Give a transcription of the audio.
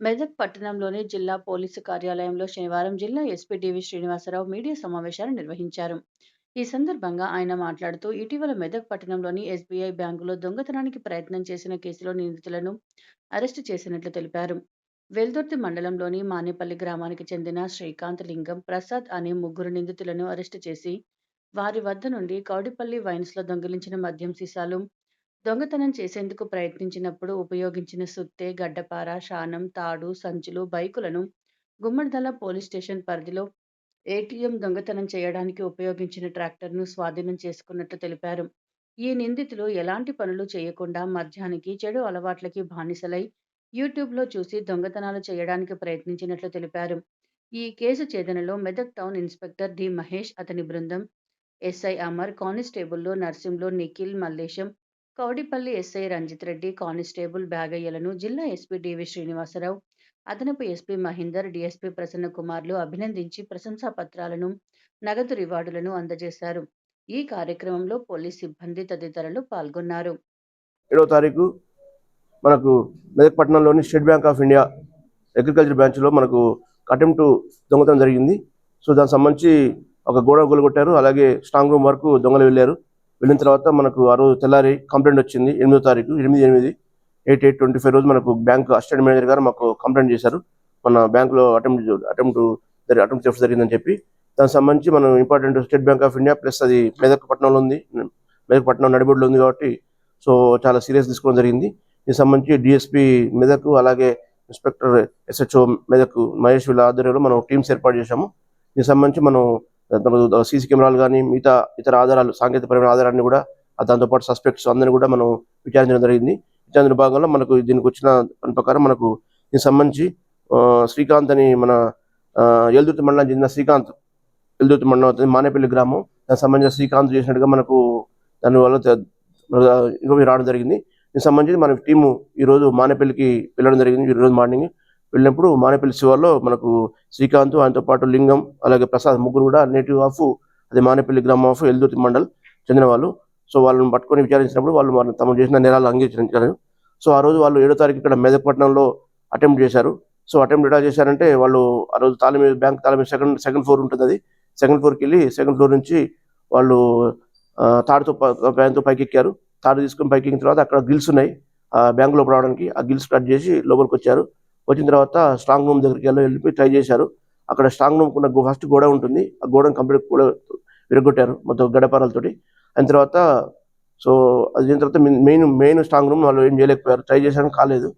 మెదక్ పట్టణంలోని జిల్లా పోలీసు కార్యాలయంలో శనివారం జిల్లా ఎస్పీ డివి శ్రీనివాసరావు మీడియా సమావేశాన్ని నిర్వహించారు. ఈ సందర్భంగా ఆయన మాట్లాడుతూ ఇటీవల మెదక్ పట్టణంలోని ఎస్బీఐ బ్యాంకులో దొంగతనానికి ప్రయత్నం చేసిన కేసులో నిందితులను అరెస్టు చేసినట్లు తెలిపారు. వెల్దుర్తి మండలంలోని మానేపల్లి గ్రామానికి చెందిన శ్రీకాంత్ లింగం, ప్రసాద్ అనే ముగ్గురు నిందితులను అరెస్టు చేసి వారి వద్ద నుండి కౌడిపల్లి వైన్స్‌లో దొంగిలించిన మద్యం సీసాలు, దొంగతనం చేసేందుకు ప్రయత్నించినప్పుడు ఉపయోగించిన సుత్తె, గడ్డపార, శానం, తాడు, సంచులు, బైకులను గుమ్మడిదల పోలీస్ స్టేషన్ పరిధిలో ఏటీఎం దొంగతనం చేయడానికి ఉపయోగించిన ట్రాక్టర్‌ను స్వాధీనం చేసుకున్నట్లు తెలిపారు. ఈ నిందితులు ఎలాంటి పనులు చేయకుండా మద్యానికి, చెడు అలవాట్లకి బానిసలై యూట్యూబ్‌లో చూసి దొంగతనాలు చేయడానికి ప్రయత్నించినట్లు తెలిపారు. ఈ కేసు ఛేదనలో Medak town inspector D. Mahesh, అతని బృందం, ఎస్ఐ అమర్, కానిస్టేబుల్లో నర్సింలో నిఖిల్, మల్లేశం, కౌడిపల్లి ఎస్ఐ రంజిత్ రెడ్డి, కానిస్టేబుల్ బ్యాగయ్యలను జిల్లా ఎస్పీ డివి శ్రీనివాసరావు, అదనపు ఎస్పీ మహీందర్, ప్రసన్న కుమార్లు అభినందించి ప్రశంసా పత్రాలను, నగదు రివార్డులను అందజేశారు. ఈ కార్యక్రమంలో పోలీస్ సిబ్బంది తదితరులు పాల్గొన్నారు. ఏడవ తారీఖు మనకు మెదక్ పట్టణంలోని State Bank of India agriculture బ్రాంచ్లో మనకు అటెంప్ట్ దొంగతనం జరిగింది సో దానికి సంబంధించి ఒక గోడ కొట్టారు అలాగే స్ట్రాంగ్ రూమ్ వరకు దొంగలు వెళ్ళారు వెళ్ళిన తర్వాత మనకు ఆ రోజు తెల్లారి కంప్లైంట్ వచ్చింది. ఎనిమిదో తారీఖు ఎనిమిది ఎనిమిది ఎయిట్ ఎయిట్ ట్వంటీ ఫైవ్ రోజు మనకు బ్యాంక్ అసిస్టెంట్ మేనేజర్ గారు మాకు కంప్లైంట్ చేశారు. మన బ్యాంకులో అటెంప్ట్ అటెంప్ట్ అటెంప్ట్ థెఫ్ట్ జరిగిందని చెప్పి దానికి సంబంధించి మనం important State Bank of India plus అది మెదక్ పట్టణంలో ఉంది. మెదక్ పట్టణం నడిబొడ్లో ఉంది కాబట్టి సో చాలా సీరియస్ తీసుకోవడం జరిగింది. దీనికి సంబంధించి డిఎస్పీ మెదక్ అలాగే ఇన్స్పెక్టర్ ఎస్హెచ్ఓ మెదక్ మహేష్ వీళ్ళ ఆధ్వర్యంలో మనం టీమ్స్ ఏర్పాటు చేశాము. దీనికి సంబంధించి మనం సీసీ కెమెరాలు కానీ మిగతా ఇతర ఆధారాలు సాంకేతికపరమైన ఆధారాన్ని కూడా దాంతోపాటు సస్పెక్ట్స్ అందరినీ కూడా మనం విచారించడం జరిగింది. విచారణ భాగంలో మనకు దీనికి వచ్చిన దాని ప్రకారం మనకు దీనికి సంబంధించి శ్రీకాంత్ అని మన ఎల్దుర్తి మండలం చెందిన శ్రీకాంత్ ఎల్దుర్తి మండలం అవుతుంది మానేపల్లి గ్రామం. దానికి సంబంధించిన శ్రీకాంత్ చేసినట్టుగా మనకు దానివల్ల తె- ఇన్ఫర్మేషన్ రావడం జరిగింది. దీనికి సంబంధించి మన టీము ఈరోజు మానేపల్లికి వెళ్ళడం జరిగింది. ఈరోజు మార్నింగ్ వెళ్ళినప్పుడు మానేపల్లి శివార్లో మనకు శ్రీకాంత్ ఆయనతో పాటు లింగం అలాగే ప్రసాద్ ముగ్గురు కూడా నేటివ్ ఆఫ్ అదే మానేపల్లి గ్రామం ఆఫ్ ఎల్దుర్తి మండల్ చెందిన వాళ్ళు. సో వాళ్ళని పట్టుకొని విచారించినప్పుడు వాళ్ళు వాళ్ళు తమ చేసిన నేరాలు అంగీకరించారు సో ఆ రోజు వాళ్ళు ఏడో తారీఖు ఇక్కడ మెదక్పట్నంలో అటెంప్ట్ చేశారు. సో అటెంప్ట్ ఎలా చేశారంటే వాళ్ళు ఆ రోజు తాళం బ్యాంక్ తాళం మీద సెకండ్ సెకండ్ ఫ్లోర్ ఉంటుంది అది. సెకండ్ ఫ్లోర్కి వెళ్ళి సెకండ్ ఫ్లోర్ నుంచి వాళ్ళు తాడుతో ప- పైకి ఎక్కారు. తాడు తీసుకొని పైకి ఎక్కిన తర్వాత అక్కడ గిల్స్ ఉన్నాయి. ఆ బ్యాంక్ లోపల రావడానికి ఆ గిల్స్ కట్ చేసి లోపలికి వచ్చారు. వచ్చిన తర్వాత స్ట్రాంగ్ రూమ్ దగ్గరికి వెళ్ళి వెళ్ళిపోయి ట్రై చేశారు. అక్కడ స్ట్రాంగ్ రూమ్ ఉన్న ఫస్ట్ గోడ ఉంటుంది. ఆ గోడను కంప్లీట్ కూడా విరగొట్టారు మొత్తం గడపారాలతోటి. అయిన తర్వాత సో అది తర్వాత మెయిన్ మెయిన్ స్ట్రాంగ్ రూమ్ వాళ్ళు ఏం చేయలేకపోయారు. ట్రై చేశాను కాలేదు.